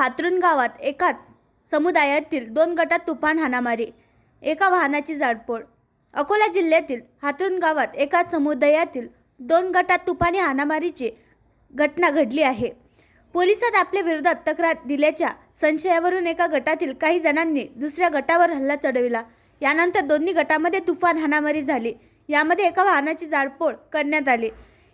हातरुण गावात एकाच समुदायातील दोन गटात तुफान हाणामारी एका वाहनाची जाडपोळ. अकोला जिल्ह्यातील हातरुण गावात एकाच समुदायातील दोन गटात तुफानी हाणामारीची घटना घडली आहे. पोलिसात आपल्या विरोधात तक्रार दिल्याच्या संशयावरून एका गटातील काही जणांनी दुसऱ्या गटावर हल्ला चढविला. यानंतर दोन्ही गटामध्ये तुफान हाणामारी झाली. यामध्ये एका वाहनाची जाळपोळ करण्यात आली.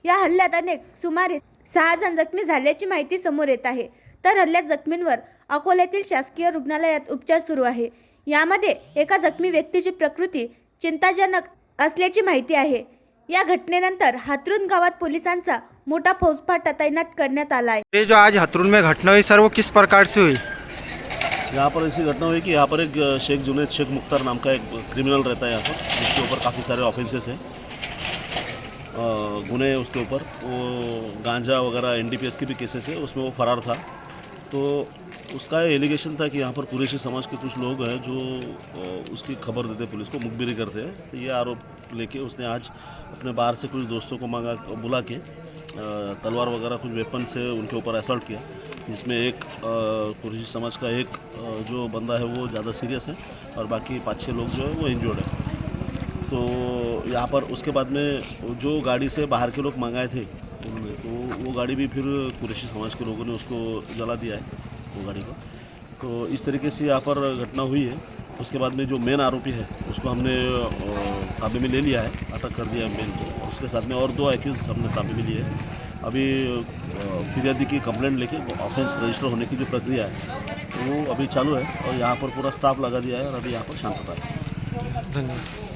या हल्ल्यात अनेक सुमारे सहा जण जखमी झाल्याची माहिती समोर येत आहे. तर हल्ल्यात जखमींवर अकोल्यातील शासकीय रुग्णालयात उपचार सुरू आहे. यामध्ये एका जखमी व्यक्तीची प्रकृती चिंताजनक असल्याची माहिती आहे. या घटनेनंतर हातरुण गावात पोलिसांचा मोठा फौजफाटा तैनात करण्यात आला आहे. ये जो आज हथरुन में घटना हुई सर वो किस प्रकार से हुई? यहाँ पर ऐसी घटना हुई कि यहाँ पर एक अ, शेख जुनेद शेख मुख्तार नाम का एक क्रिमिनल रहता है यहाँ पर जिसके ऊपर काफ़ी सारे ऑफेंसेस हैं। अ, गुने हैं उसके ऊपर वो गांजा वगैरह एन की भी केसेस है उसमें वो फरार था। तो उसका एलिगेशन था कि यहाँ पर कुरेशी समाज के कुछ लोग हैं जो उसकी खबर देते पुलिस को, मुखबिरी करते हैं। तो ये आरोप लेके उसने आज अपने बाहर से कुछ दोस्तों को मांगा, बुला के तलवार वगैरह, कुछ वेपन से उनके ऊपर असल्ट किया, जिसमें एक कुरेशी समाज का एक जो बंदा है वो ज़्यादा सीरियस है और बाकी पाँच छः लोग जो है वो इंजर्ड है। तो यहाँ पर उसके बाद में जो गाड़ी से बाहर के लोग मंगाए थे उन्होंने तो वो गाड़ी भी फिर कुरेशी समाज के लोगों ने उसको जला दिया है, वो गाड़ी को। तो इस तरीके से यहाँ पर घटना हुई है। उसके बाद में जो मेन आरोपी है, उसको हमने ताबे में ले लिया है, अटक कर दिया है मेन को। और उसके साथ में और दो एक्यूज हमने ताबे में लिए हैं। अभी फिरियादी की कंप्लेंट लेके ऑफेंस रजिस्टर होने की जो प्रक्रिया है, वो अभी चालू है और यहाँ पर पूरा स्टाफ लगा दिया है और अभी यहाँ पर शांतता है। धन्यवाद।